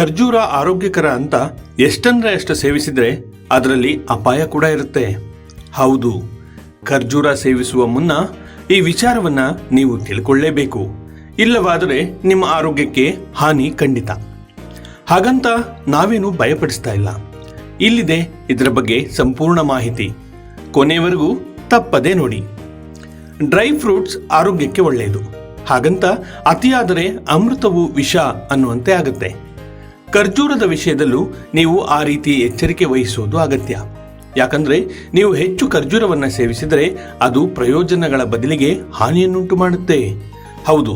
ಖರ್ಜೂರ ಆರೋಗ್ಯಕರ ಅಂತ ಎಷ್ಟಂದ್ರೆ ಅಷ್ಟು ಸೇವಿಸಿದ್ರೆ ಅದರಲ್ಲಿ ಅಪಾಯ ಕೂಡ ಇರುತ್ತೆ. ಹೌದು, ಖರ್ಜೂರ ಸೇವಿಸುವ ಮುನ್ನ ಈ ವಿಚಾರವನ್ನ ನೀವು ತಿಳ್ಕೊಳ್ಳೇಬೇಕು. ಇಲ್ಲವಾದರೆ ನಿಮ್ಮ ಆರೋಗ್ಯಕ್ಕೆ ಹಾನಿ ಖಂಡಿತ. ಹಾಗಂತ ನಾವೇನು ಭಯಪಡಿಸ್ತಾ ಇಲ್ಲ. ಇಲ್ಲಿದೆ ಇದರ ಬಗ್ಗೆ ಸಂಪೂರ್ಣ ಮಾಹಿತಿ. ಕೊನೆಯವರೆಗೂ ತಪ್ಪದೇ ನೋಡಿ. ಡ್ರೈ ಫ್ರೂಟ್ಸ್ ಆರೋಗ್ಯಕ್ಕೆ ಒಳ್ಳೆಯದು ಹಾಗಂತ ಅತಿಯಾದರೆ ಅಮೃತವು ವಿಷ ಅನ್ನುವಂತೆ ಆಗುತ್ತೆ. ಖರ್ಜೂರದ ವಿಷಯದಲ್ಲೂ ನೀವು ಆ ರೀತಿ ಎಚ್ಚರಿಕೆ ವಹಿಸುವುದು ಅಗತ್ಯ. ಯಾಕಂದ್ರೆ ನೀವು ಹೆಚ್ಚು ಖರ್ಜೂರವನ್ನು ಸೇವಿಸಿದರೆ ಅದು ಪ್ರಯೋಜನಗಳ ಬದಲಿಗೆ ಹಾನಿಯನ್ನುಂಟು ಮಾಡುತ್ತೆ. ಹೌದು,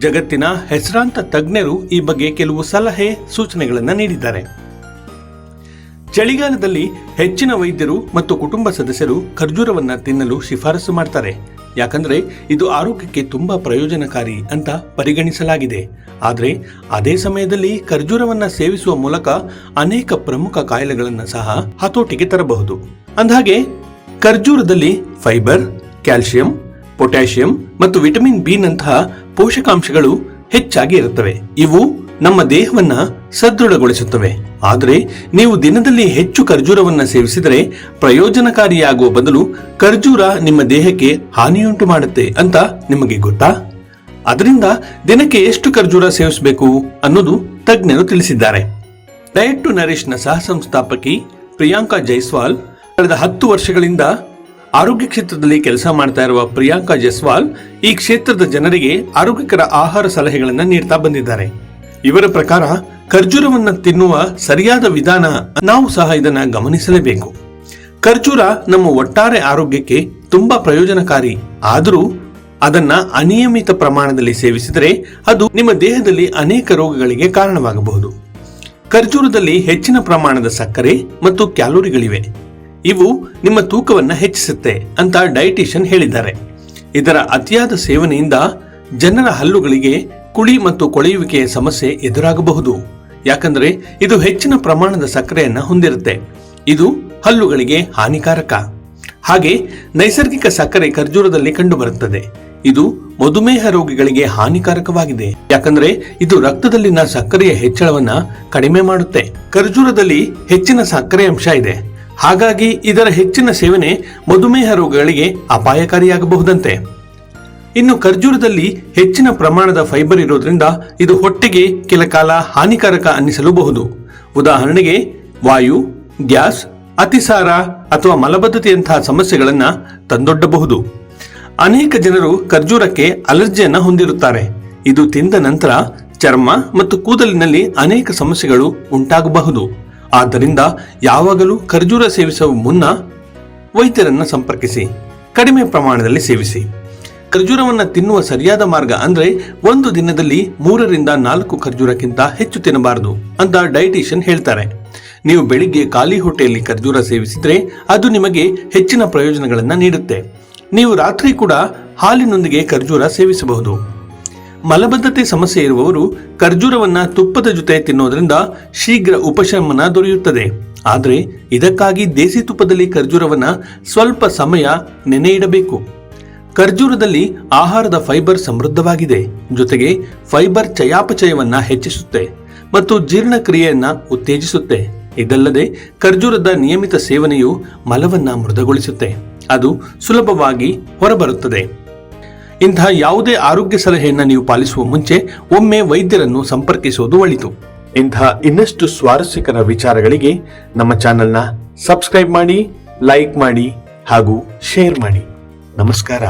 ಜಗತ್ತಿನ ಹೆಸರಾಂತ ತಜ್ಞರು ಈ ಬಗ್ಗೆ ಕೆಲವು ಸಲಹೆ ಸೂಚನೆಗಳನ್ನು ನೀಡಿದ್ದಾರೆ. ಚಳಿಗಾಲದಲ್ಲಿ ಹೆಚ್ಚಿನ ವೈದ್ಯರು ಮತ್ತು ಕುಟುಂಬ ಸದಸ್ಯರು ಖರ್ಜೂರವನ್ನು ತಿನ್ನಲು ಶಿಫಾರಸು ಮಾಡ್ತಾರೆ. ಯಾಕಂದ್ರೆ ಇದು ಆರೋಗ್ಯಕ್ಕೆ ತುಂಬಾ ಪ್ರಯೋಜನಕಾರಿ ಅಂತ ಪರಿಗಣಿಸಲಾಗಿದೆ. ಆದರೆ ಅದೇ ಸಮಯದಲ್ಲಿ ಖರ್ಜೂರವನ್ನ ಸೇವಿಸುವ ಮೂಲಕ ಅನೇಕ ಪ್ರಮುಖ ಕಾಯಿಲೆಗಳನ್ನು ಸಹ ಹತೋಟಿಗೆ ತರಬಹುದು. ಅಂದಹಾಗೆ, ಖರ್ಜೂರದಲ್ಲಿ ಫೈಬರ್ ಕ್ಯಾಲ್ಸಿಯಂ ಪೊಟ್ಯಾಷಿಯಂ ಮತ್ತು ವಿಟಮಿನ್ ಬಿ ನಂತಹ ಪೋಷಕಾಂಶಗಳು ಹೆಚ್ಚಾಗಿ ಇರುತ್ತವೆ. ಇವು ನಮ್ಮ ದೇಹವನ್ನ ಸದೃಢಗೊಳಿಸುತ್ತವೆ. ಆದರೆ ನೀವು ದಿನದಲ್ಲಿ ಹೆಚ್ಚು ಖರ್ಜೂರವನ್ನ ಸೇವಿಸಿದರೆ ಪ್ರಯೋಜನಕಾರಿಯಾಗುವ ಬದಲು ಖರ್ಜೂರ ನಿಮ್ಮ ದೇಹಕ್ಕೆ ಹಾನಿಯುಂಟು ಮಾಡುತ್ತೆ ಅಂತ ನಿಮಗೆ ಗೊತ್ತಾ? ಅದರಿಂದ ದಿನಕ್ಕೆ ಎಷ್ಟು ಖರ್ಜೂರ ಸೇವಿಸಬೇಕು ಅನ್ನೋದು ತಜ್ಞರು ತಿಳಿಸಿದ್ದಾರೆ. ಡಯಟ್ ಟು ನರಿಶ್ನ ಸಹ ಸಂಸ್ಥಾಪಕಿ ಪ್ರಿಯಾಂಕಾ ಜೈಸ್ವಾಲ್ ಕಳೆದ ಹತ್ತು ವರ್ಷಗಳಿಂದ ಆರೋಗ್ಯ ಕ್ಷೇತ್ರದಲ್ಲಿ ಕೆಲಸ ಮಾಡ್ತಾ ಇರುವ ಪ್ರಿಯಾಂಕಾ ಜೈಸ್ವಾಲ್ ಈ ಕ್ಷೇತ್ರದ ಜನರಿಗೆ ಆರೋಗ್ಯಕರ ಆಹಾರ ಸಲಹೆಗಳನ್ನು ನೀಡ್ತಾ ಬಂದಿದ್ದಾರೆ. ಇವರ ಪ್ರಕಾರ ಖರ್ಜೂರವನ್ನ ತಿನ್ನುವ ಸರಿಯಾದ ವಿಧಾನ ನಾವು ಸಹ ಇದನ್ನ ಗಮನಿಸಲೇಬೇಕು. ಖರ್ಜೂರ ನಮ್ಮ ಒಟ್ಟಾರೆ ಆರೋಗ್ಯಕ್ಕೆ ತುಂಬಾ ಪ್ರಯೋಜನಕಾರಿ. ಆದರೂ ಅದನ್ನ ಅನಿಯಮಿತ ಪ್ರಮಾಣದಲ್ಲಿ ಸೇವಿಸಿದರೆ ಅದು ನಿಮ್ಮ ದೇಹದಲ್ಲಿ ಅನೇಕ ರೋಗಗಳಿಗೆ ಕಾರಣವಾಗಬಹುದು. ಖರ್ಜೂರದಲ್ಲಿ ಹೆಚ್ಚಿನ ಪ್ರಮಾಣದ ಸಕ್ಕರೆ ಮತ್ತು ಕ್ಯಾಲೋರಿಗಳಿವೆ. ಇವು ನಿಮ್ಮ ತೂಕವನ್ನು ಹೆಚ್ಚಿಸುತ್ತೆ ಅಂತ ಡಯಟಿಷಿಯನ್ ಹೇಳಿದ್ದಾರೆ. ಇದರ ಅತಿಯಾದ ಸೇವನೆಯಿಂದ ಜನರ ಹಲ್ಲುಗಳಿಗೆ ಕುಳಿ ಮತ್ತು ಕೊಳೆಯುವಿಕೆಯ ಸಮಸ್ಯೆ ಎದುರಾಗಬಹುದು. ಯಾಕಂದ್ರೆ ಇದು ಹೆಚ್ಚಿನ ಪ್ರಮಾಣದ ಸಕ್ಕರೆಯನ್ನ ಹೊಂದಿರುತ್ತೆ. ಇದು ಹಲ್ಲುಗಳಿಗೆ ಹಾನಿಕಾರಕ. ಹಾಗೆ ನೈಸರ್ಗಿಕ ಸಕ್ಕರೆ ಖರ್ಜೂರದಲ್ಲಿ ಕಂಡುಬರುತ್ತದೆ. ಇದು ಮಧುಮೇಹ ರೋಗಿಗಳಿಗೆ ಹಾನಿಕಾರಕವಾಗಿದೆ. ಯಾಕಂದ್ರೆ ಇದು ರಕ್ತದಲ್ಲಿನ ಸಕ್ಕರೆಯ ಹೆಚ್ಚಳವನ್ನ ಕಡಿಮೆ ಮಾಡುತ್ತೆ. ಖರ್ಜೂರದಲ್ಲಿ ಹೆಚ್ಚಿನ ಸಕ್ಕರೆ ಅಂಶ ಇದೆ. ಹಾಗಾಗಿ ಇದರ ಹೆಚ್ಚಿನ ಸೇವನೆ ಮಧುಮೇಹ ರೋಗಗಳಿಗೆ ಅಪಾಯಕಾರಿಯಾಗಬಹುದಂತೆ. ಇನ್ನು ಖರ್ಜೂರದಲ್ಲಿ ಹೆಚ್ಚಿನ ಪ್ರಮಾಣದ ಫೈಬರ್ ಇರೋದ್ರಿಂದ ಇದು ಹೊಟ್ಟೆಗೆ ಕೆಲ ಕಾಲ ಹಾನಿಕಾರಕ ಅನ್ನಿಸಲೂಬಹುದು. ಉದಾಹರಣೆಗೆ ವಾಯು, ಗ್ಯಾಸ್, ಅತಿಸಾರ ಅಥವಾ ಮಲಬದ್ಧತೆಯಂತಹ ಸಮಸ್ಯೆಗಳನ್ನು ತಂದೊಡ್ಡಬಹುದು. ಅನೇಕ ಜನರು ಖರ್ಜೂರಕ್ಕೆ ಅಲರ್ಜಿಯನ್ನು ಹೊಂದಿರುತ್ತಾರೆ. ಇದು ತಿಂದ ನಂತರ ಚರ್ಮ ಮತ್ತು ಕೂದಲಿನಲ್ಲಿ ಅನೇಕ ಸಮಸ್ಯೆಗಳು ಉಂಟಾಗಬಹುದು. ಆದ್ದರಿಂದ ಯಾವಾಗಲೂ ಖರ್ಜೂರ ಸೇವಿಸುವ ಮುನ್ನ ವೈದ್ಯರನ್ನು ಸಂಪರ್ಕಿಸಿ, ಕಡಿಮೆ ಪ್ರಮಾಣದಲ್ಲಿ ಸೇವಿಸಿ. ಖರ್ಜೂರವನ್ನ ತಿನ್ನುವ ಸರಿಯಾದ ಮಾರ್ಗ ಅಂದ್ರೆ ಒಂದು ದಿನದಲ್ಲಿ ಮೂರರಿಂದ ನಾಲ್ಕು ಖರ್ಜೂರಕ್ಕಿಂತ ಹೆಚ್ಚು ತಿನ್ನಬಾರದು ಅಂತ ಡೈಟಿಷಿಯನ್ ಹೇಳ್ತಾರೆ. ನೀವು ಬೆಳಿಗ್ಗೆ ಖಾಲಿ ಹೊಟ್ಟೆಯಲ್ಲಿ ಖರ್ಜೂರ ಸೇವಿಸಿದ್ರೆ ಅದು ನಿಮಗೆ ಹೆಚ್ಚಿನ ಪ್ರಯೋಜನಗಳನ್ನು ನೀಡುತ್ತೆ. ನೀವು ರಾತ್ರಿ ಕೂಡ ಹಾಲಿನೊಂದಿಗೆ ಖರ್ಜೂರ ಸೇವಿಸಬಹುದು. ಮಲಬದ್ಧತೆ ಸಮಸ್ಯೆ ಇರುವವರು ಖರ್ಜೂರವನ್ನ ತುಪ್ಪದ ಜೊತೆ ತಿನ್ನೋದ್ರಿಂದ ಶೀಘ್ರ ಉಪಶಮನ ದೊರೆಯುತ್ತದೆ. ಆದರೆ ಇದಕ್ಕಾಗಿ ದೇಸಿ ತುಪ್ಪದಲ್ಲಿ ಖರ್ಜೂರವನ್ನ ಸ್ವಲ್ಪ ಸಮಯ ನೆನೆ ಇಡಬೇಕು ಖರ್ಜೂರದಲ್ಲಿ ಆಹಾರದ ಫೈಬರ್ ಸಮೃದ್ಧವಾಗಿದೆ. ಜೊತೆಗೆ ಫೈಬರ್ ಚಯಾಪಚಯವನ್ನ ಹೆಚ್ಚಿಸುತ್ತೆ ಮತ್ತು ಜೀರ್ಣಕ್ರಿಯೆಯನ್ನ ಉತ್ತೇಜಿಸುತ್ತೆ. ಇದಲ್ಲದೆ ಖರ್ಜೂರದ ನಿಯಮಿತ ಸೇವನೆಯು ಮಲವನ್ನ ಮೃದುಗೊಳಿಸುತ್ತೆ. ಅದು ಸುಲಭವಾಗಿ ಹೊರಬರುತ್ತದೆ. ಇಂತಹ ಯಾವುದೇ ಆರೋಗ್ಯ ಸಲಹೆಯನ್ನು ನೀವು ಪಾಲಿಸುವ ಮುಂಚೆ ಒಮ್ಮೆ ವೈದ್ಯರನ್ನು ಸಂಪರ್ಕಿಸುವುದು ಒಳಿತು. ಇಂತಹ ಇನ್ನಷ್ಟು ಸ್ವಾರಸ್ಯಕರ ವಿಚಾರಗಳಿಗೆ ನಮ್ಮ ಚಾನೆಲ್ನ ಸಬ್ಸ್ಕ್ರೈಬ್ ಮಾಡಿ, ಲೈಕ್ ಮಾಡಿ ಹಾಗೂ ಶೇರ್ ಮಾಡಿ. ನಮಸ್ಕಾರ.